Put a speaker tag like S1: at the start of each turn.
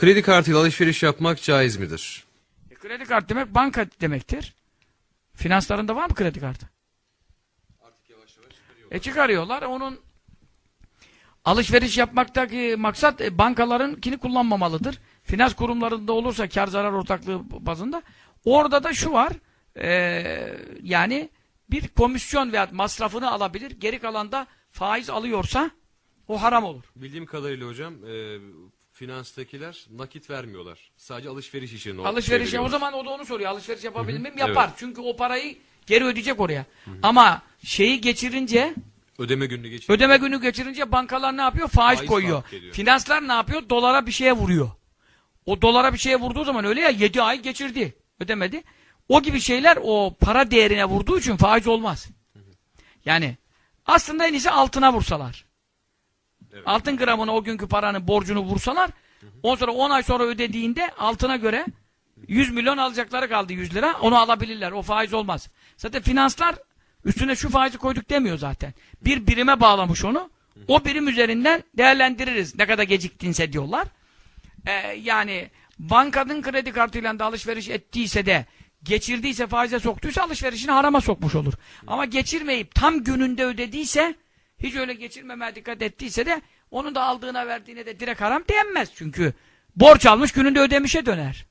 S1: Kredi kartıyla alışveriş yapmak caiz midir?
S2: E, kredi kartı demek banka demektir. Finanslarında var mı kredi kartı? E çıkarıyorlar. Onun alışveriş yapmaktaki maksat e, bankalarınkini kullanmamalıdır. Finans kurumlarında olursa kar zarar ortaklığı bazında orada da şu var e, yani bir komisyon veya masrafını alabilir. Geri kalanda faiz alıyorsa o haram olur.
S1: Bildiğim kadarıyla hocam e, finanstakiler nakit vermiyorlar. Sadece alışveriş için o
S2: Alışveriş o zaman o da onu soruyor. Alışveriş yapabilir miyim?
S1: Evet.
S2: Yapar. Çünkü o parayı geri ödeyecek oraya. Ama şeyi geçirince
S1: Ödeme gününü geçiyor.
S2: ödeme günü geçirince bankalar ne yapıyor? Faiz,
S1: Faiz
S2: koyuyor. Finanslar ne yapıyor? Dolara bir şeye vuruyor. O dolara bir şeye vurduğu zaman öyle ya 7 ay geçirdi. Ödemedi. O gibi şeyler o para değerine vurduğu için faiz olmaz. Yani aslında en iyisi altına vursalar.
S1: Evet.
S2: Altın gramına o günkü paranın borcunu vursalar ondan sonra 10 ay sonra ödediğinde altına göre 100 milyon alacakları kaldı 100 lira onu alabilirler. O faiz olmaz. Zaten finanslar üstüne şu faizi koyduk demiyor zaten. Bir birime bağlamış onu. O birim üzerinden değerlendiririz. Ne kadar geciktinse diyorlar. Ee, yani bankadın kredi kartıyla da alışveriş ettiyse de geçirdiyse faize soktuysa alışverişini harama sokmuş olur. Ama geçirmeyip tam gününde ödediyse hiç öyle geçirmemeye dikkat ettiyse de onun da aldığına verdiğine de direkt haram denmez. Çünkü borç almış gününde ödemişe döner.